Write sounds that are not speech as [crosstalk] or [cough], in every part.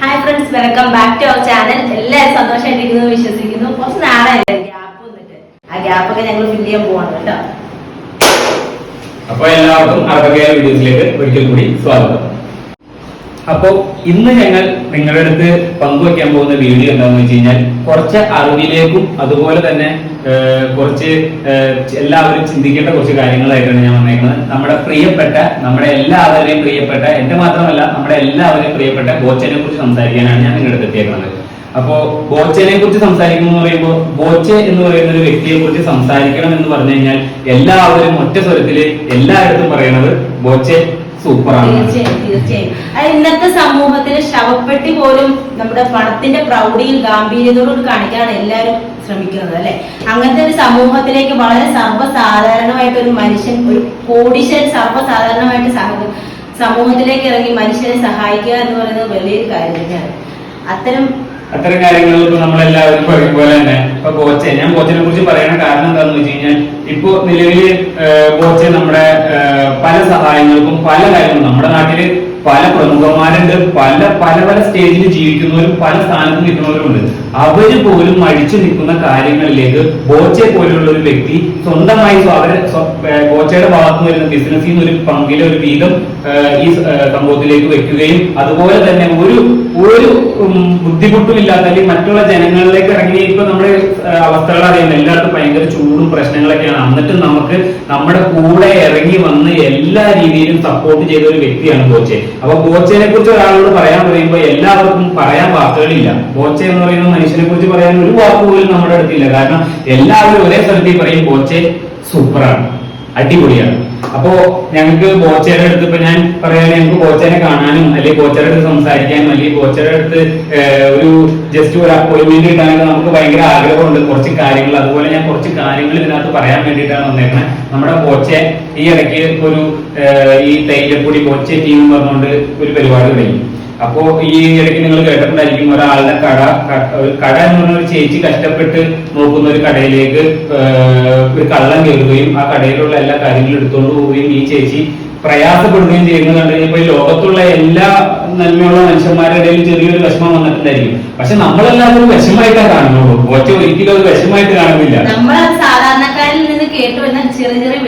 Hi friends welcome back to our channel എല്ലാവരും സന്തോഷമായിട്ടിരിക്കുന്നു വിശ്വസിക്കുന്നു. കുറച്ച് നാളായില്ലേ ഗ്യാപ്പ് വന്നിട്ട്. ആ ഗ്യാപ്പ് ഒക്കെ ഞങ്ങൾ ഫില്ല് ചെയ്യാൻ പോവാണ് കേട്ടോ. അപ്പൊ എല്ലാവർക്കും അറബിയ വീഡിയോസിലേക്ക് ഒരിക്കൽ കൂടി സ്വാഗതം. അപ്പോ ഇന്ന് ഞങ്ങൾ നിങ്ങളുടെ അടുത്ത് പങ്കുവയ്ക്കാൻ പോകുന്ന വീഡിയോ എന്താണെന്ന് വെച്ച് കഴിഞ്ഞാൽ കുറച്ച് അറിവിലേക്കും അതുപോലെ തന്നെ കുറച്ച് എല്ലാവരും ചിന്തിക്കേണ്ട കുറച്ച് കാര്യങ്ങളായിട്ടാണ് ഞാൻ വന്നേക്കുന്നത്. നമ്മുടെ പ്രിയപ്പെട്ട നമ്മുടെ എല്ലാവരുടെയും പ്രിയപ്പെട്ട എന്റെ മാത്രമല്ല നമ്മുടെ എല്ലാവരെയും പ്രിയപ്പെട്ട ബോച്ചനെ കുറിച്ച് സംസാരിക്കാനാണ് ഞാൻ നിങ്ങളുടെ അടുത്ത് എത്തിയേക്കുന്നത്. അപ്പോ ബോച്ചനെ കുറിച്ച് സംസാരിക്കുന്നു എന്ന് പറയുമ്പോൾ ബോച്ചെ എന്ന് പറയുന്ന ഒരു വ്യക്തിയെ കുറിച്ച് സംസാരിക്കണം എന്ന് പറഞ്ഞു കഴിഞ്ഞാൽ എല്ലാവരും ഒറ്റ സ്വരത്തിൽ എല്ലായിടത്തും പറയുന്നത് ബോച്ചെ തീർച്ചയായും ഇന്നത്തെ സമൂഹത്തിൽ ശവപ്പെട്ടി പോലും നമ്മുടെ പണത്തിന്റെ പ്രൗഢിയും ഗാംഭീര്യത്തോട് കാണിക്കാനാണ് എല്ലാവരും ശ്രമിക്കുന്നത് അല്ലെ? അങ്ങനത്തെ ഒരു സമൂഹത്തിലേക്ക് വളരെ സർവസാധാരണമായിട്ട് ഒരു മനുഷ്യൻ ഒരു കോടീശ്വരൻ സർവസാധാരണമായിട്ട് സമൂഹ- സമൂഹത്തിലേക്ക് ഇറങ്ങി മനുഷ്യനെ സഹായിക്കുക എന്ന് പറയുന്നത് വലിയൊരു കാര്യം തന്നെയാണ്. അത്തരം അത്തരം കാര്യങ്ങളിൽ ഇപ്പൊ നമ്മളെല്ലാവരും പറയും പോലെ തന്നെ ഇപ്പൊ കോച്ചെ ഞാൻ കോച്ചിനെ കുറിച്ച് പറയണ കാരണം എന്താണെന്ന് വെച്ച് കഴിഞ്ഞാൽ ഇപ്പോ നിലവിൽ കോച്ച് നമ്മുടെ പല സഹായങ്ങൾക്കും പല കാര്യങ്ങളും നമ്മുടെ നാട്ടിൽ പല പ്രമുഖന്മാരുണ്ട് പല പല പല സ്റ്റേജിൽ ജീവിക്കുന്നവരും പല സ്ഥാനത്ത് നിൽക്കുന്നവരുമുണ്ട്. അവർ പോലും മടിച്ചു നിൽക്കുന്ന കാര്യങ്ങളിലേക്ക് ബോച്ചെ പോലെയുള്ള ഒരു വ്യക്തി സ്വന്തമായി സ്വ- അവരെ ബോച്ചയുടെ ഭാഗത്ത് വരുന്ന ബിസിനസ്സിൽ നിന്ന് ഒരു പങ്കിലെ ഒരു വീതം ഈ സംഭവത്തിലേക്ക് വെക്കുകയും അതുപോലെ തന്നെ ഒരു ഒരു ബുദ്ധിമുട്ടുമില്ലാത്ത അല്ലെങ്കിൽ മറ്റുള്ള ജനങ്ങളിലേക്ക് ഇറങ്ങി ഇപ്പൊ നമ്മുടെ അവസ്ഥകൾ അറിയാം എല്ലായിടത്തും ഭയങ്കര ചൂടും പ്രശ്നങ്ങളൊക്കെയാണ്. എന്നിട്ടും നമുക്ക് നമ്മുടെ കൂടെ ഇറങ്ങി വന്ന് എല്ലാ രീതിയിലും സപ്പോർട്ട് ചെയ്ത ഒരു വ്യക്തിയാണ് ബോച്ചെ. അപ്പൊ ബോച്ചയെ കുറിച്ച് ഒരാളോട് പറയാൻ പറയുമ്പോൾ എല്ലാവർക്കും പറയാൻ വാക്കുകളില്ല. ബോച്ച എന്ന് പറയുന്ന മനുഷ്യനെ കുറിച്ച് പറയാൻ ഒരു വാക്ക് പോലും നമ്മുടെ അടുത്തില്ല കാരണം എല്ലാവരും ഒരേ സ്ഥലത്തിൽ പറയും ബോച്ചെ സൂപ്പറാണ് അടിപൊളിയാണ്. അപ്പോ ഞങ്ങൾക്ക് ബോച്ചയുടെ അടുത്ത് ഇപ്പൊ ഞാൻ പറയാൻ ഞങ്ങൾക്ക് ബോച്ചനെ കാണാനും അല്ലെങ്കിൽ ബോച്ചയുടെ അടുത്ത് സംസാരിക്കാനും അല്ലെങ്കിൽ ബോച്ചയുടെ അടുത്ത് ഒരു ജസ്റ്റ് ഒരു അപ്പോയിന്റ്മെന്റ് കിട്ടാനൊക്കെ നമുക്ക് ഭയങ്കര ആഗ്രഹമുണ്ട്. കുറച്ച് കാര്യങ്ങൾ. അതുപോലെ ഞാൻ കുറച്ച് കാര്യങ്ങൾ ഇതിനകത്ത് പറയാൻ വേണ്ടിയിട്ടാണ് വന്നേക്കുന്നത് നമ്മുടെ ബോച്ച ഈ ഇടയ്ക്ക് ഒരു ഈ തൈലപ്പൊടി ബോച്ച ടീം പറഞ്ഞുകൊണ്ട് ഒരു പരിപാടി തുടങ്ങി. അപ്പോ ഈ ഇടയ്ക്ക് നിങ്ങൾ കേട്ടിട്ടുണ്ടായിരിക്കും ഒരാളുടെ കട കട എന്ന് പറഞ്ഞ ഒരു ചേച്ചി കഷ്ടപ്പെട്ട് നോക്കുന്ന ഒരു കടയിലേക്ക് ഒരു കള്ളം കയറുകയും ആ കടയിലുള്ള എല്ലാ കാര്യങ്ങളും എടുത്തുകൊണ്ട് പോവുകയും ഈ ചേച്ചി പ്രയാസപ്പെടുകയും ചെയ്യുന്നത് കണ്ടു ഈ ലോകത്തുള്ള എല്ലാ നന്മയുള്ള മനുഷ്യന്മാരുടെ ഇടയിൽ ചെറിയൊരു വിഷമം വന്നിട്ടുണ്ടായിരിക്കും. പക്ഷെ നമ്മളെല്ലാവരും ഒരു വിഷമായിട്ടാണ് കാണുന്നുള്ളൂ ഒറ്റ ഒരിക്കലും അത് വിഷമായിട്ട് കാണുന്നില്ല. നമ്മൾ സാധാരണക്കാരിൽ നിന്ന് കേട്ട്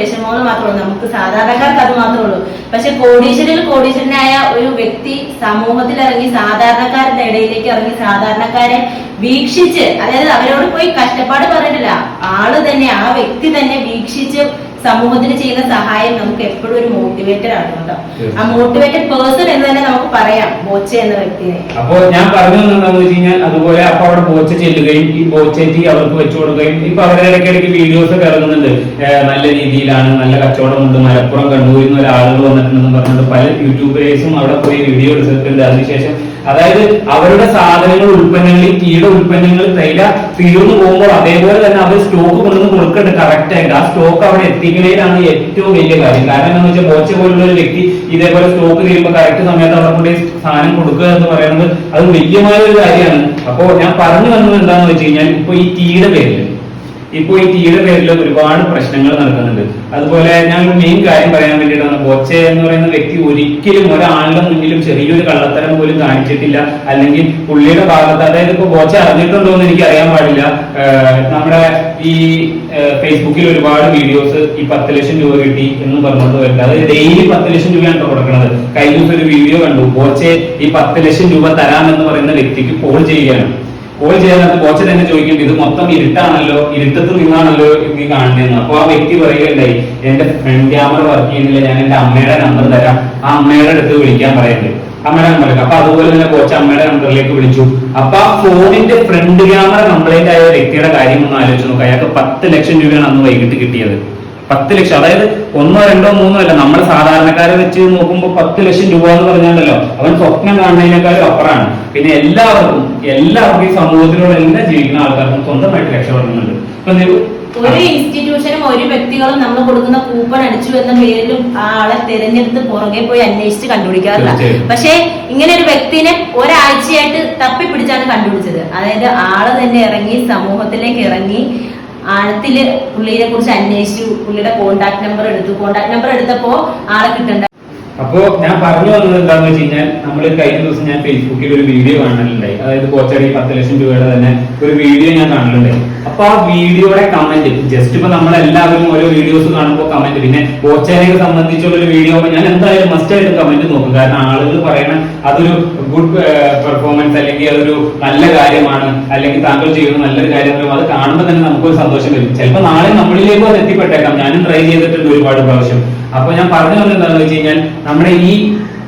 വിഷമങ്ങൾ മാത്രമേ ഉള്ളൂ. നമുക്ക് സാധാരണക്കാർക്ക് അത് മാത്രമേ ഉള്ളൂ. പക്ഷെ കോടീശ്വരിൽ കോടീശ്വരനായ ഒരു വ്യക്തി സമൂഹത്തിൽ ഇറങ്ങി സാധാരണക്കാരുടെ ഇടയിലേക്ക് ഇറങ്ങി സാധാരണക്കാരെ വീക്ഷിച്ച് അതായത് അവരോട് പോയി കഷ്ടപ്പാട് പറഞ്ഞിട്ടില്ല. ആൾ തന്നെ ആ വ്യക്തി തന്നെ വീക്ഷിച്ച് സമൂഹത്തിന് ചെയ്യുന്ന സഹായം നമുക്ക് എപ്പോഴും ഒരു മോട്ടിവേറ്റഡ് ആണ് കേട്ടോ. ആ മോട്ടിവേറ്റഡ് പേഴ്സൺ എന്ന് തന്നെ നമുക്ക് പറയാം ബോച്ച എന്ന വ്യക്തിയെ. അപ്പോ ഞാൻ പറഞ്ഞു എന്താണെന്ന് വെച്ച് കഴിഞ്ഞാൽ അതുപോലെ അപ്പൊ അവിടെ ബോച്ച ചെല്ലുകയും ഈ ബോച്ചേറ്റി അവർക്ക് വെച്ചു കൊടുക്കുകയും ഇപ്പൊ അവരുടെ ഇടയ്ക്കിടയ്ക്ക് വീഡിയോസ് ഒക്കെ ഇറങ്ങുന്നുണ്ട്. നല്ല രീതിയിലാണ് നല്ല കച്ചവടമുണ്ട്. മലപ്പുറം കണ്ണൂരിൽ നിന്ന് ഒരാളുകൾ വന്നിട്ടുണ്ടെന്ന് പറഞ്ഞിട്ട് പല യൂട്യൂബേഴ്സും അവിടെ പോയി വീഡിയോ എടുത്തിട്ടുണ്ട്. അതിനുശേഷം അതായത് അവരുടെ സാധനങ്ങൾ ഉൽപ്പന്നങ്ങൾ ഈ ടീയുടെ ഉൽപ്പന്നങ്ങൾ തൈല തീർന്നു പോകുമ്പോൾ അതേപോലെ തന്നെ അവർ സ്റ്റോക്ക് കൊണ്ടുവന്ന് കൊടുക്കേണ്ടത് കറക്റ്റ് ആയിട്ട്. ആ സ്റ്റോക്ക് അവിടെ എത്തിക്കുന്നതിലാണ് ഏറ്റവും വലിയ കാര്യം. കാരണം എന്താണെന്ന് വെച്ചാൽ മോച്ച പോലുള്ള ഒരു വ്യക്തി ഇതേപോലെ സ്റ്റോക്ക് ചെയ്യുമ്പോൾ കറക്റ്റ് സമയത്ത് അവിടെ കൊണ്ട് സാധനം കൊടുക്കുക എന്ന് പറയുന്നത് അത് വലിയമായ ഒരു കാര്യമാണ്. അപ്പോ ഞാൻ പറഞ്ഞു വന്നത് എന്താണെന്ന് വെച്ച് കഴിഞ്ഞാൽ ഇപ്പൊ ഈ ടീയുടെ പേരിൽ ഇപ്പൊ ഈ ടീയുടെ പേരിൽ ഒരുപാട് പ്രശ്നങ്ങൾ നടക്കുന്നുണ്ട്. അതുപോലെ ഞാൻ ഒരു മെയിൻ കാര്യം പറയാൻ വേണ്ടിയിട്ടാണ്. ബോച്ചെ എന്ന് പറയുന്ന വ്യക്തി ഒരിക്കലും ഒരാളുടെ മുന്നിലും ചെറിയൊരു കള്ളത്തരം പോലും കാണിച്ചിട്ടില്ല. അല്ലെങ്കിൽ പുള്ളിയുടെ ഭാഗത്ത് അതായത് ഇപ്പൊ ബോച്ച അറിഞ്ഞിട്ടുണ്ടോ എന്ന് എനിക്ക് അറിയാൻ പാടില്ല. നമ്മുടെ ഈ ഫേസ്ബുക്കിൽ ഒരുപാട് വീഡിയോസ് ഈ പത്ത് ലക്ഷം രൂപ കിട്ടി എന്ന് പറഞ്ഞുകൊണ്ട് വരുന്നത്. അതായത് ഡെയിലി പത്ത് ലക്ഷം രൂപയാണ് കൊടുക്കുന്നത് കഴിഞ്ഞ ദിവസം ഒരു വീഡിയോ കണ്ടു. ബോച്ചെ ഈ പത്ത് ലക്ഷം രൂപ തരാമെന്ന് പറയുന്ന വ്യക്തിക്ക് കോൾ ചെയ്യുകയാണ്. കോൾ ചെയ്യാനകത്ത് കോച്ച് തന്നെ ചോദിക്കുന്നുണ്ട് ഇത് മൊത്തം ഇരുട്ടാണല്ലോ ഇരുട്ടത്ത് നിന്നാണല്ലോ നീ കാണുന്നതെന്ന്. അപ്പൊ ആ വ്യക്തി പറയുകയുണ്ടായി എന്റെ ഫ്രണ്ട് ക്യാമറ വർക്ക് ചെയ്യുന്നില്ല ഞാൻ എന്റെ അമ്മയുടെ നമ്പർ തരാം. ആ അമ്മയുടെ അടുത്ത് വിളിക്കാൻ പറയുന്നുണ്ട്. അമ്മയുടെ നമ്പർ അപ്പൊ അതുപോലെ തന്നെ കോച്ച് അമ്മയുടെ നമ്പറിലേക്ക് വിളിച്ചു. അപ്പൊ ആ ഫോണിന്റെ ഫ്രണ്ട് ക്യാമറ കംപ്ലൈന്റ് ആയ വ്യക്തിയുടെ കാര്യം ഒന്ന് ആലോചിച്ച് നോക്കുക അയാൾക്ക് പത്ത് ലക്ഷം രൂപയാണ് അന്ന് വൈകിട്ട് കിട്ടിയത്. പത്ത് ലക്ഷം. അതായത് ഒന്നോ രണ്ടോ മൂന്നോ അല്ല നമ്മൾ സാധാരണക്കാരെ വെച്ച് നോക്കുമ്പോൾ പത്ത് ലക്ഷം രൂപ എന്ന് പറഞ്ഞാലല്ലോ അവൻ സ്വപ്നം കാണുന്നതിനേക്കാളും അപ്പുറമാണ്. പിന്നെ എല്ലാവർക്കും എല്ലാവർക്കും ഈ സമൂഹത്തിലുള്ള എല്ലാ ജീവിക്കുന്ന ആൾക്കാർക്കും സ്വന്തമായിട്ട് രക്ഷപ്പെടുന്നുണ്ട് ഇപ്പൊ ഒരു ഇൻസ്റ്റിറ്റ്യൂഷനും ഒരു വ്യക്തികളും നമ്മൾ കൊടുക്കുന്ന കൂപ്പൺ അടിച്ചു എന്ന പേരിലും ആളെ തിരഞ്ഞെടുത്ത് പുറകെ പോയി അന്വേഷിച്ച് കണ്ടുപിടിക്കാറില്ല. പക്ഷെ പക്ഷേ ഇങ്ങനെ ഒരു വ്യക്തിനെ ഒരാഴ്ചയായിട്ട് തപ്പിപ്പിടിച്ചാണ് കണ്ടുപിടിച്ചത്. അതായത് ആൾ തന്നെ ഇറങ്ങി സമൂഹത്തിലേക്ക് ഇറങ്ങി ആഴത്തിൽ പുള്ളിയെ കുറിച്ച് അന്വേഷിച്ചു. പുള്ളിയുടെ കോണ്ടാക്ട് നമ്പർ എടുത്തു. കോണ്ടാക്ട് നമ്പർ എടുത്തപ്പോ ആളെ കിട്ടണ്ട അപ്പോ ഞാൻ പറഞ്ഞു വന്നത് എന്താന്ന് വെച്ച് കഴിഞ്ഞാൽ നമ്മൾ കഴിഞ്ഞ ദിവസം ഞാൻ ഫേസ്ബുക്കിൽ ഒരു വീഡിയോ കാണലുണ്ടായി അതായത് കോച്ചടി പത്ത് ലക്ഷം രൂപയുടെ തന്നെ ഒരു വീഡിയോ ഞാൻ കാണലുണ്ടായി അപ്പൊ ആ വീഡിയോയുടെ കമന്റ് ജസ്റ്റ് ഇപ്പൊ നമ്മളെല്ലാവരും ഓരോ വീഡിയോസ് കാണുമ്പോൾ കമന്റ് പിന്നെ കോച്ചേനെ സംബന്ധിച്ചുള്ള ഒരു വീഡിയോ ഞാൻ എന്തായാലും മസ്റ്റ് ആയിട്ട് കമന്റ് നോക്കും. കാരണം ആളുകൾ പറയണ അതൊരു ഗുഡ് പെർഫോമൻസ് അല്ലെങ്കിൽ അതൊരു നല്ല കാര്യമാണ്. അല്ലെങ്കിൽ താങ്കൾ ചെയ്യുന്ന നല്ലൊരു കാര്യം അത് കാണുമ്പോൾ തന്നെ നമുക്കൊരു സന്തോഷം വരും ചിലപ്പോൾ നാളെ നമ്മളിലേക്കും അത് എത്തിപ്പെട്ടേക്കാം. ഞാനും ട്രൈ ചെയ്തിട്ടുണ്ട് ഒരുപാട് പ്രാവശ്യം. അപ്പൊ ഞാൻ പറഞ്ഞു വന്നത് എന്താണെന്ന് വെച്ച് കഴിഞ്ഞാൽ നമ്മുടെ ഈ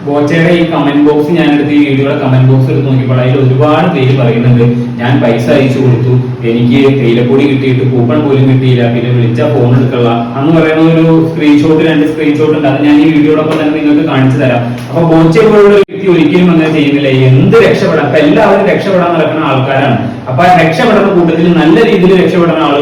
ബോച്ചയുടെ ഈ കമന്റ് ബോക്സ് ഞാൻ എടുത്ത് ഈ വീഡിയോയുടെ കമന്റ് ബോക്സ് എടുത്ത് നോക്കിയപ്പോൾ അതിൽ ഒരുപാട് പേര് പറയുന്നുണ്ട് ഞാൻ പൈസ അയച്ചു കൊടുത്തു എനിക്ക് തേയിലപ്പൊടി കിട്ടിയിട്ട് കൂപ്പൺ പോലും കിട്ടിയില്ല പിന്നെ വിളിച്ച ഫോൺ എടുക്കള്ള എന്ന് പറയുന്ന ഒരു സ്ക്രീൻഷോട്ട് രണ്ട് സ്ക്രീൻഷോട്ട് ഉണ്ട് അത് ഞാൻ ഈ വീഡിയോടൊപ്പം തന്നെ നിങ്ങൾക്ക് കാണിച്ചു തരാം. അപ്പൊ ബോച്ചെ പോലുള്ള ഒരു വ്യക്തി ഒരിക്കലും അങ്ങനെ ചെയ്യുന്നില്ല. എന്ത് രക്ഷപ്പെടാം? അപ്പൊ എല്ലാവരും രക്ഷപ്പെടാൻ നടക്കുന്ന ആൾക്കാരാണ്. അപ്പൊ രക്ഷപ്പെടുന്ന കൂട്ടത്തിൽ നല്ല രീതിയിൽ രക്ഷപ്പെടുന്ന ഉണ്ടായിരിക്കും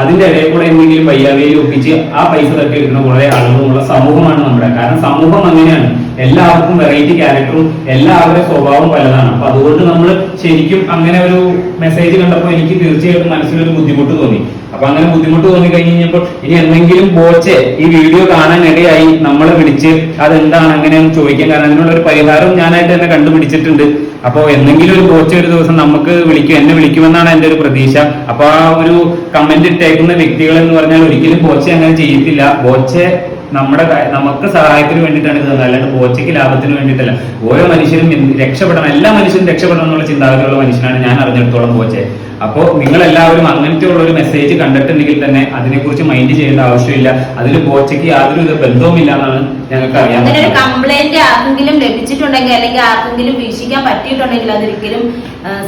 അതിന്റെ ഇടയിൽ കൂടെ എന്തെങ്കിലും വയ്യാവേലി ഒപ്പിച്ച് ആ പൈസ തട്ടി എടുക്കുന്ന കുറെ ആളുകളുള്ള സമൂഹമാണ് നമ്മുടെ. കാരണം സമൂഹം അങ്ങനെയാണ്. എല്ലാവർക്കും വെറൈറ്റി ക്യാരക്ടറും എല്ലാവരുടെ സ്വഭാവം പലതാണ്. അപ്പൊ അതുകൊണ്ട് നമ്മൾ ശരിക്കും അങ്ങനെ ഒരു മെസ്സേജ് കണ്ടപ്പോൾ എനിക്ക് തീർച്ചയായിട്ടും മനസ്സിലൊരു ബുദ്ധിമുട്ട് തോന്നി. അപ്പൊ അങ്ങനെ ബുദ്ധിമുട്ട് തോന്നി കഴിഞ്ഞ് കഴിഞ്ഞപ്പോൾ ഇനി എന്തെങ്കിലും ബോച്ചെ ഈ വീഡിയോ കാണാൻ ഇടയായി നമ്മളെ വിളിച്ച് അതെന്താണ് അങ്ങനെയൊന്ന് ചോദിക്കാൻ. കാരണം അതിനുള്ള ഒരു പരിഹാരം ഞാനായിട്ട് തന്നെ കണ്ടുപിടിച്ചിട്ടുണ്ട്. അപ്പൊ എന്തെങ്കിലും ഒരു കോച്ച് ഒരു ദിവസം നമുക്ക് വിളിക്കും എന്നെ വിളിക്കുമെന്നാണ് എന്റെ ഒരു പ്രതീക്ഷ. അപ്പൊ ആ ഒരു കമന്റ് ഇട്ടേക്കുന്ന വ്യക്തികൾ എന്ന് പറഞ്ഞാൽ ഒരിക്കലും കോച്ച് അങ്ങനെ ചെയ്യത്തില്ല. കോച്ച് നമ്മുടെ നമുക്ക് സഹായത്തിന് വേണ്ടിയിട്ടാണ് ഇത് തന്നത്. അല്ലാണ്ട് കോച്ചയ്ക്ക് ലാഭത്തിന് വേണ്ടിയിട്ടല്ല. ഓരോ മനുഷ്യരും രക്ഷപ്പെടണം. എല്ലാ മനുഷ്യരും രക്ഷപ്പെടണം എന്നുള്ള ചിന്താഗതിയുള്ള മനുഷ്യനാണ് ഞാൻ അറിഞ്ഞിടത്തോളം ബോച്ചെ. അപ്പോ നിങ്ങൾ എല്ലാവരും അങ്ങനത്തെ ഉള്ള ഒരു മെസ്സേജ് കണ്ടിട്ടുണ്ടെങ്കിൽ തന്നെ അതിനെക്കുറിച്ച് മൈൻഡ് ചെയ്യേണ്ട ആവശ്യമില്ല. അതിൽ കോച്ചയ്ക്ക് യാതൊരു ബന്ധവുമില്ല എന്നാണ് ഞങ്ങൾക്ക് അറിയാൻ അങ്ങനെ ഒരു കംപ്ലൈന്റ് ആർക്കെങ്കിലും ലഭിച്ചിട്ടുണ്ടെങ്കിൽ അല്ലെങ്കിൽ ആർക്കെങ്കിലും വീക്ഷിക്കാൻ പറ്റിയിട്ടുണ്ടെങ്കിൽ അതൊരിക്കലും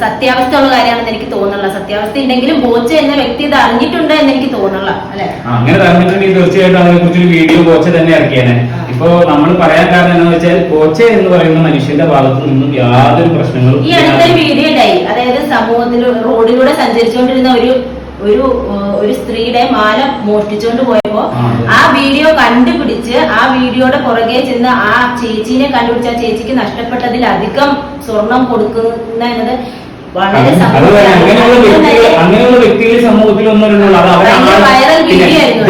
സത്യാവസ്ഥ ഉള്ള കാര്യമാണെന്ന് എനിക്ക് തോന്നുന്നില്ല സത്യാവസ്ഥ ഉണ്ടെങ്കിലും ബോച്ച എന്ന വ്യക്തി ഇത് അറിഞ്ഞിട്ടുണ്ട് എന്ന് എനിക്ക് തോന്നുന്നില്ല അല്ലെ? അങ്ങനെ അറിഞ്ഞിട്ടുണ്ടെങ്കിൽ തീർച്ചയായിട്ടും അതിനെ ഒരു വീഡിയോ ബോച്ച തന്നെ ഇറക്കിയാണ് ഇപ്പോ നമ്മൾ പറയാൻ കാരണം എന്താണെന്ന് വെച്ചാൽ കോച്ച എന്ന് പറയുന്ന മനുഷ്യന്റെ ഭാഗത്തു നിന്നും യാതൊരു പ്രശ്നങ്ങളും ഈ അടുത്തൊരു വീഡിയോ ഉണ്ടായി അതായത് സമൂഹത്തിൽ റോഡിലൂടെ സഞ്ചരിച്ചുകൊണ്ടിരുന്ന ഒരു ഒരു ഒരു സ്ത്രീയുടെ മാല മോഷ്ടിച്ചുകൊണ്ട് പോയപ്പോ ആ, വീഡിയോ കണ്ടുപിടിച്ച് ആ വീഡിയോയുടെ പുറകെ ചെന്ന് ആ ചേച്ചീനെ കണ്ടുപിടിച്ച് ആ ചേച്ചിക്ക് നഷ്ടപ്പെട്ടതിലധികം സ്വർണം കൊടുക്കുന്ന എന്നത് വളരെ അങ്ങനെയുള്ള വ്യക്തികൾ സമൂഹത്തിൽ പിന്നെ video ആയിരുന്നു.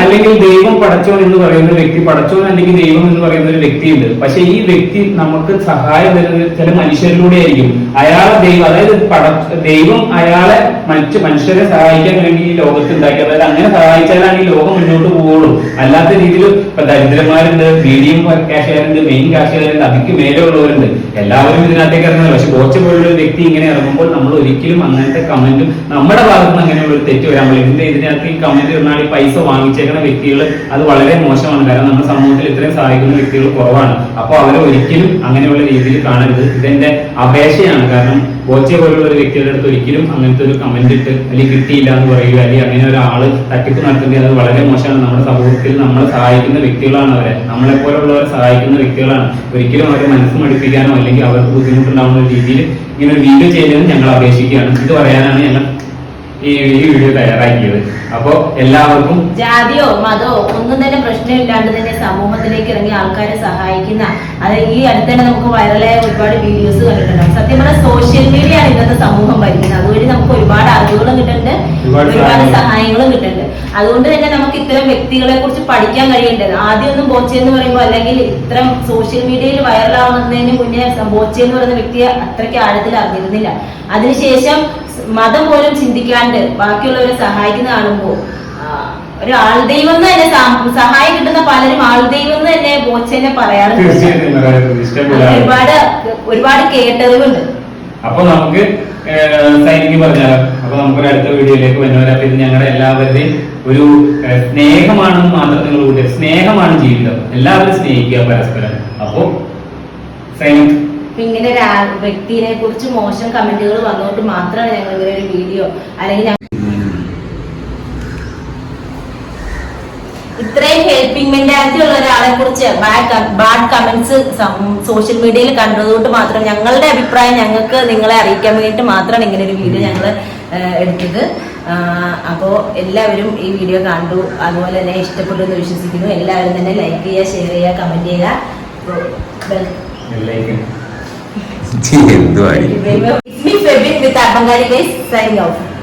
അല്ലെങ്കിൽ ദൈവം പടച്ചോൻ എന്ന് പറയുന്ന വ്യക്തി പടച്ചോൻ അല്ലെങ്കിൽ ദൈവം എന്ന് പറയുന്ന ഒരു വ്യക്തിയുണ്ട്. പക്ഷെ ഈ വ്യക്തി നമുക്ക് സഹായം തരുന്നത് ചില മനുഷ്യരിലൂടെ ആയിരിക്കും അയാളെ ദൈവം അതായത് പട ദൈവം അയാളെ മനുഷ്യ മനുഷ്യരെ സഹായിക്കാൻ വേണ്ടി ഈ ലോകത്ത് ഉണ്ടാക്കി. അതായത് അങ്ങനെ സഹായിച്ചാലാണ് ഈ ലോകം മുന്നോട്ട് പോവുള്ളൂ. അല്ലാത്ത രീതിയിൽ ഇപ്പൊ ദരിദ്രന്മാരുണ്ട് മീഡിയം കാശുകാരുണ്ട് മെയിൻ കാശുകാരുണ്ട് അതിക്ക് മേലെ ഉള്ളവരുണ്ട്. എല്ലാവരും ഇതിനകത്തേക്ക് ഇറങ്ങുന്നത്. പക്ഷെ കോച്ച പോലുള്ള വ്യക്തി ഇങ്ങനെ ഇറങ്ങുമ്പോൾ നമ്മൾ ഒരിക്കലും അങ്ങനത്തെ കമന്റും നമ്മുടെ ഭാഗത്ത് നിന്ന് അങ്ങനെയുള്ള ഒരു തെറ്റ് വരാൻ പറ്റും ഇതിനകത്ത് ഈ കമന്റ് ഇടുന്നാൽ പൈസ പൈസ വാങ്ങിച്ചേക്കുന്ന വ്യക്തികൾ അത് വളരെ മോശമാണ്. കാരണം നമ്മുടെ സമൂഹത്തിൽ ഇത്രയും സഹായിക്കുന്ന വ്യക്തികൾ കുറവാണ്. അപ്പോൾ അവരെ ഒരിക്കലും അങ്ങനെയുള്ള രീതിയിൽ കാണരുത്. ഇതെന്റെ അപേക്ഷയാണ്. കാരണം കോച്ചെ പോലുള്ള ഒരു വ്യക്തിയുടെ അടുത്ത് ഒരിക്കലും അങ്ങനത്തെ ഒരു കമന്റ് ഇട്ട് അല്ലെങ്കിൽ കിട്ടിയില്ല എന്ന് പറയുക അല്ലെങ്കിൽ അങ്ങനെ ഒരാൾ തട്ടിപ്പ് നടത്തുന്നത് അത് വളരെ മോശമാണ്. നമ്മുടെ സമൂഹത്തിൽ നമ്മളെ സഹായിക്കുന്ന വ്യക്തികളാണ് അവരെ. നമ്മളെ പോലുള്ളവരെ സഹായിക്കുന്ന വ്യക്തികളാണ്. ഒരിക്കലും അവരെ മനസ്സ് മടിപ്പിക്കാനോ അല്ലെങ്കിൽ അവർക്ക് ബുദ്ധിമുട്ടുണ്ടാവുന്ന രീതിയിൽ ഇങ്ങനെ ഒരു വീഡിയോ ചെയ്യുന്നതെന്ന് ഞങ്ങൾ അപേക്ഷിക്കുകയാണ്. ഇത് പറയാനാണ് ഞങ്ങൾ ഈ ഈ വീഡിയോ തയ്യാറാക്കിയത്. അപ്പോ എല്ലാവർക്കും ജാതിയോ മതോ ഒന്നും തന്നെ പ്രശ്നമില്ലാണ്ട് തന്നെ സമൂഹത്തിലേക്ക് ഇറങ്ങി ആൾക്കാരെ സഹായിക്കുന്ന അത് ഈ അടുത്ത് തന്നെ നമുക്ക് വൈറലായ ഒരുപാട് വീഡിയോസ് കണ്ടിട്ടുണ്ടാവും സത്യം പറഞ്ഞാൽ സോഷ്യൽ മീഡിയ ആണ് ഇന്നത്തെ സമൂഹം ഭരിക്കുന്നത്. അതുവഴി നമുക്ക് ഒരുപാട് അറിവുകളും കിട്ടുന്നുണ്ട്. ഒരുപാട്. സഹായങ്ങളും. കിട്ടുന്നുണ്ട്. അതുകൊണ്ട് തന്നെ നമുക്ക് ഇത്തരം വ്യക്തികളെ കുറിച്ച് പഠിക്കാൻ കഴിയേണ്ടത് ആദ്യം ഒന്നും ബോച്ചെ എന്ന് പറയുമ്പോൾ അല്ലെങ്കിൽ ഇത്തരം സോഷ്യൽ മീഡിയയിൽ വൈറലാവുന്നതിന് മുന്നേ ബോച്ചെ എന്ന് പറയുന്ന വ്യക്തിയെ അത്രയ്ക്ക് ആഴത്തിൽ അറിഞ്ഞിരുന്നില്ല. അതിനുശേഷം മതം പോലും ചിന്തിക്കാണ്ട് ബാക്കിയുള്ളവരെ സഹായിക്കുന്ന കാണുമ്പോൾ ആ, ഒരു ആൾദൈവം എന്ന് തന്നെ സഹായം കിട്ടുന്ന പലരും ആൾദൈവം എന്ന് തന്നെ ബോച്ചനെ പറയാറുണ്ട്. ഒരുപാട് ഒരുപാട് കേട്ടറിവുണ്ട് അപ്പൊ നമുക്ക് സൈനിക്ക് പറഞ്ഞാലോ അപ്പൊ നമുക്കൊരു അടുത്ത വീഡിയോയിലേക്ക് വരുന്നവരെ അപ്പൊ ഇത് ഞങ്ങളുടെ എല്ലാവരുടെയും ഒരു സ്നേഹമാണ് മാത്രം നിങ്ങൾ കൂട്ടിയത്. സ്നേഹമാണ് ജീവിതം. എല്ലാവരും സ്നേഹിക്കുക പരസ്പരം. അപ്പോ സൈനിക് അപ്പൊ ഇങ്ങനെ വ്യക്തിനെ കുറിച്ച് മോശം കമന്റുകൾ വന്നുകൊണ്ട് മാത്രമാണ് ഞങ്ങൾ ഇങ്ങനെ ഒരു വീഡിയോ അല്ലെങ്കിൽ ഇത്രയും ഹെൽപ്പിംഗ് മെന്റാലിറ്റി ഉള്ള ഒരാളെ കുറിച്ച് ബാഡ് ബാഡ് കമന്റ്സ് സോഷ്യൽ മീഡിയയിൽ കണ്ടതുകൊണ്ട് മാത്രം ഞങ്ങളുടെ അഭിപ്രായം ഞങ്ങൾക്ക് നിങ്ങളെ അറിയിക്കാൻ വേണ്ടിയിട്ട് മാത്രമാണ് ഇങ്ങനെ ഒരു വീഡിയോ ഞങ്ങൾ എടുത്തത്. അപ്പോൾ എല്ലാവരും ഈ വീഡിയോ കണ്ടു. അതുപോലെ തന്നെ ഇഷ്ടപ്പെട്ടു എന്ന് വിശ്വസിക്കുന്നു. എല്ലാവരും തന്നെ ലൈക്ക് ചെയ്യുക ഷെയർ ചെയ്യുക കമന്റ് ചെയ്യുക. [laughs] അപ്പോൾ